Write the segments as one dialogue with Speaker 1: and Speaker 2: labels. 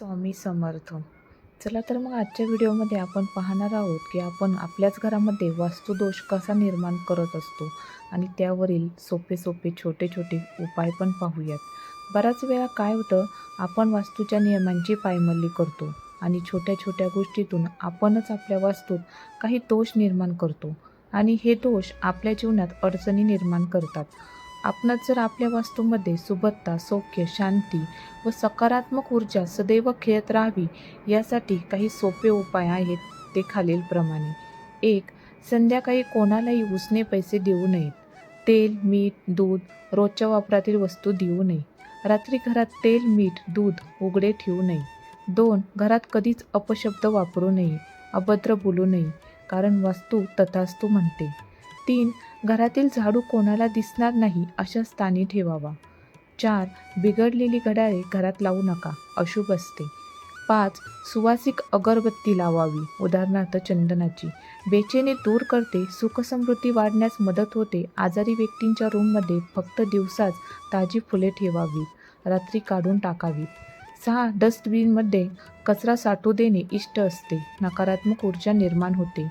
Speaker 1: स्वामी समर्थ. चला तर मग आजच्या व्हिडिओमध्ये आपण पाहणार आहोत की आपण आपल्याच घरामध्ये वास्तुदोष कसा निर्माण करत असतो आणि त्यावरील सोपे सोपे छोटे छोटे उपाय पण पाहूयात. बऱ्याच वेळा काय होतं आपण वास्तूच्या नियमांची पायमल्ली करतो आणि छोट्या छोट्या गोष्टीतून आपणच आपल्या वास्तूत काही दोष निर्माण करतो आणि हे दोष आपल्या जीवनात अडचणी निर्माण करतात. आपणच जर आपल्या वास्तूमध्ये सुबत्ता सौख्य शांती व सकारात्मक ऊर्जा सदैव खेळत राहावी यासाठी काही सोपे उपाय आहेत ते खालीलप्रमाणे एक संध्याकाळी कोणालाही उसने पैसे देऊ नयेत. तेल मीठ दूध रोजच्या वापरातील वस्तू देऊ नये. रात्री घरात तेल मीठ दूध उघडे ठेवू नये. दोन घरात कधीच अपशब्द वापरू नये अभद्र बोलू नये कारण वास्तू तथास्तू म्हणते. तीन घरातील झाडू कोणाला दिसणार नाही अशा स्थानी ठेवावा. चार बिघडलेली घड्याळे घरात लावू नका अशुभ असते. पाच सुवासिक अगरबत्ती लावावी उदाहरणार्थ चंदनाची. बेचेने दूर करते सुखसमृद्धी वाढण्यास मदत होते आजारी व्यक्तींच्या रूममध्ये फक्त दिवसाच ताजी फुले ठेवावी रात्री काढून टाकावीत सहा डस्टबिनमध्ये कचरा साठू देणे इष्ट असते नकारात्मक ऊर्जा निर्माण होते.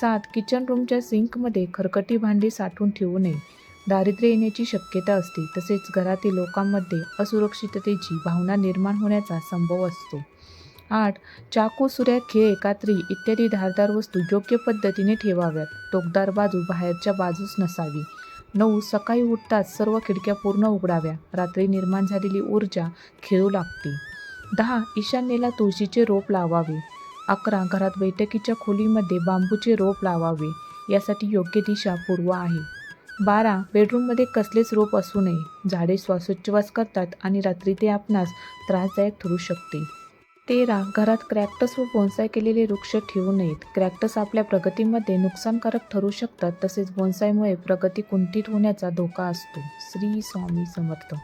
Speaker 1: सात किचन रूमच्या सिंकमध्ये खरकटी भांडी साठवून ठेवू नये. दारिद्र्य येण्याची शक्यता असते तसेच घरातील लोकांमध्ये असुरक्षिततेची भावना निर्माण होण्याचा संभव असतो. आठ चाकू सुऱ्या खेळ कात्री इत्यादी धारदार वस्तू योग्य पद्धतीने ठेवाव्यात. टोकदार बाजू बाहेरच्या बाजूस नसावी. नऊ सकाळी उठताच सर्व खिडक्या पूर्ण उघडाव्या. रात्री निर्माण झालेली ऊर्जा खेळू लागते. दहा ईशान्येला तुळशीचे रोप लावावे. अकरा घरात बैठकीच्या खोलीमध्ये बांबूचे रोप लावावे यासाठी योग्य दिशा पूर्व आहे. बारा बेडरूममध्ये कसलेच रोप असू नये. झाडे श्वासोच्छवास करतात आणि रात्री ते आपणास त्रासदायक ठरू शकते. तेरा घरात क्रॅक्टस व बोन्साय केलेले वृक्ष ठेवू नयेत. क्रॅक्टस आपल्या प्रगतीमध्ये नुकसानकारक ठरू शकतात तसेच बोन्सायमुळे प्रगती कुंठित होण्याचा धोका असतो. श्री स्वामी समर्थ.